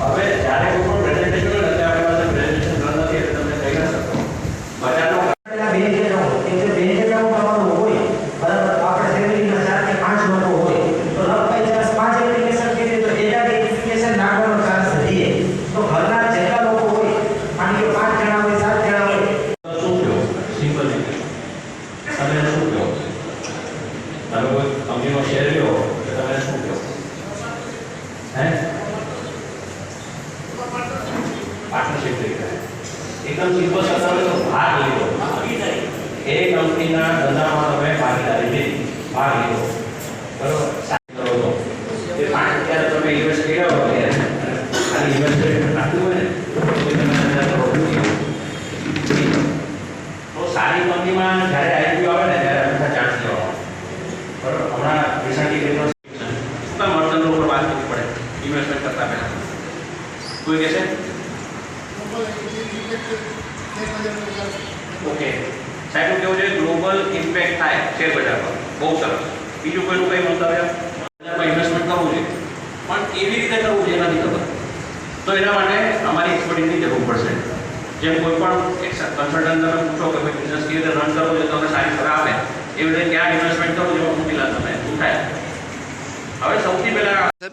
હવે જ્યારે કોઈ પણ પ્રેઝન્ટેશન એકદમ સિમ્પલ શબ્દમાં તો ભાગ લીધો એ કંપનીના ધંધામાં તમે ભાગીદારી લીધી ભાગ લીધો બરોબર સારું કરો તો એ પાંચ હજાર તમે ઇન્વેસ્ટ કર્યા હોય અને ખાલી ઇન્વેસ્ટમેન્ટ નાખ્યું હોય ને તો તમે અંદર રોકવું તો સારી કંપનીમાં જ્યારે આઈપીઓ આવે ને ત્યારે હંમેશા ચાન્સ લેવાનો બરોબર હમણાં રિસન્ટલી કેટલો શું મળતર ઉપર વાત કરવી પડે ઇન્વેસ્ટમેન્ટ કરતા પહેલા કોઈ કહેશે ઓકે. સાહેબ કેવું છે ગ્લોબલ ઇમ્પેક્ટ થાય શેર બજાર પર બહુ સરસ. બીજું કોઈનું કંઈ મંતવ્ય બજારમાં ઇન્વેસ્ટમેન્ટ કરવું છે. પણ કેવી રીતે કરવું છે એ નથી ખબર? તો એના માટે અમારી એક્સપર્ટીસની જરૂર પડશે. જેમ કોઈ પણ એક કન્સલ્ટન્ટ તમે પૂછો કે ભાઈ બિઝનેસ કેવી રીતે રન કરવો છે તમને સારી સલાહ આપે. એવી રીતે ક્યાં ઇન્વેસ્ટમેન્ટ કરવું છે એમાં મોટી લાભ તમે? શું થાય? હવે સૌથી પહેલાં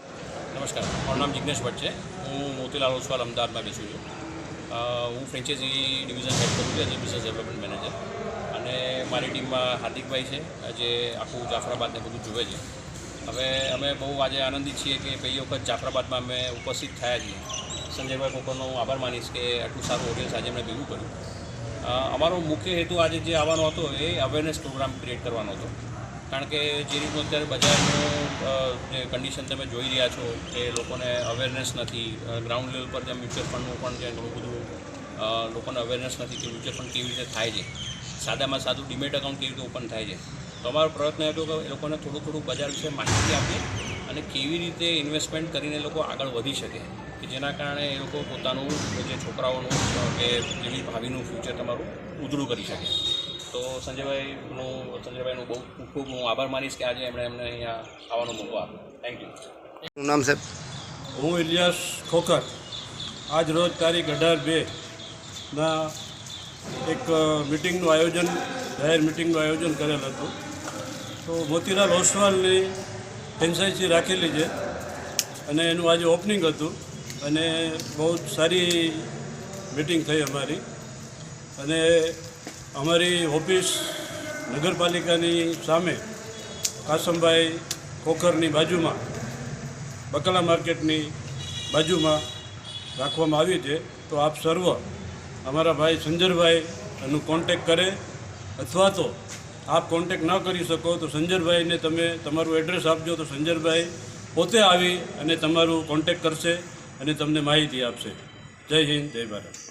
નમસ્કાર. મારું નામ જિજ્ઞેશ ભટ્ટ છે. હું મોતીલાલ ઓસવાલ અમદાવાદમાં બેસું છું. અ, હું ફ્રેન્ચાઇઝી ડિવિઝન હેડ કરું છું as a business development manager અને મારી ટીમમાં હાર્દિકભાઈ છે જે આખું જાફરાબાદને બધું જુએ છે. હવે અમે બહુ આજે આનંદિત છીએ કે પહેલી વખત જાફરાબાદમાં અમે ઉપસ્થિત થયા છીએ. સંજયભાઈ કોકરનો હું આભાર માનીશ કે આટલું સારું ઓડિયન્સ આજે એમણે ભેગું કર્યું. અમારો મુખ્ય હેતુ આજે જે આવવાનો હતો એ અવેરનેસ પ્રોગ્રામ ક્રિએટ કરવાનો હતો. કારણ કે જે રીતનું અત્યારે બજારનું કન્ડિશન તમે જોઈ રહ્યા છો કે લોકોને અવેરનેસ નથી. ગ્રાઉન્ડ લેવલ પર જે મ્યુચ્યુઅલ ફંડનું પણ જે ઘણું બધું લોકોને અવેરનેસ નથી કે મ્યુચ્યુઅલ ફંડ કેવી રીતે થાય છે. સાદામાં સાદું ડિમેટ એકાઉન્ટ કેવી રીતે ઓપન થાય છે. તો અમારો પ્રયત્ન હતો કે એ લોકોને થોડું થોડું બજાર વિશે માહિતી આપીએ અને કેવી રીતે ઇન્વેસ્ટમેન્ટ કરીને લોકો આગળ વધી શકે. કે જેના કારણે એ લોકો પોતાનું, જે છોકરાઓનું કે જેવી ભાવિનું ફ્યુચર તમારું ઉજળું કરી શકે. તો સંજયભાઈનું સંજયભાઈનું બહુ ખૂબ ખૂબ હું આભાર માનીશ કે આજે એમણે એમને અહીંયા આવવાનો મોકો આપ્યો. થેન્ક યુ શું નામ સાહેબ? હું ઇલિયાસ ખોખર. આજ રોજ તારીખ અઢાર બે ના એક મિટિંગનું આયોજન જાહેર મિટિંગનું આયોજન કરેલ હતું. તો મોતીલાલ ઓસવાલની ફ્રેન્ચાઇઝી રાખેલી છે અને એનું આજે ઓપનિંગ હતું અને બહુ જ સારી મિટિંગ થઈ અમારી. અને અમારી ઓફિસ નગરપાલિકાની સામે કાસમભાઈ ખોખરની બાજુમાં, બકલા માર્કેટની બાજુમાં રાખવામાં આવી છે. તો આપ સર્વ અમારા ભાઈ સંજરભાઈ એનું કોન્ટેક કરે અથવા તો આપ કોન્ટેક ન કરી શકો તો સંજરભાઈને તમે તમારું એડ્રેસ આપજો તો સંજરભાઈ પોતે આવી અને તમારું કોન્ટેક કરશે અને તમને માહિતી આપશે. જય હિન્દ, જય ભારત.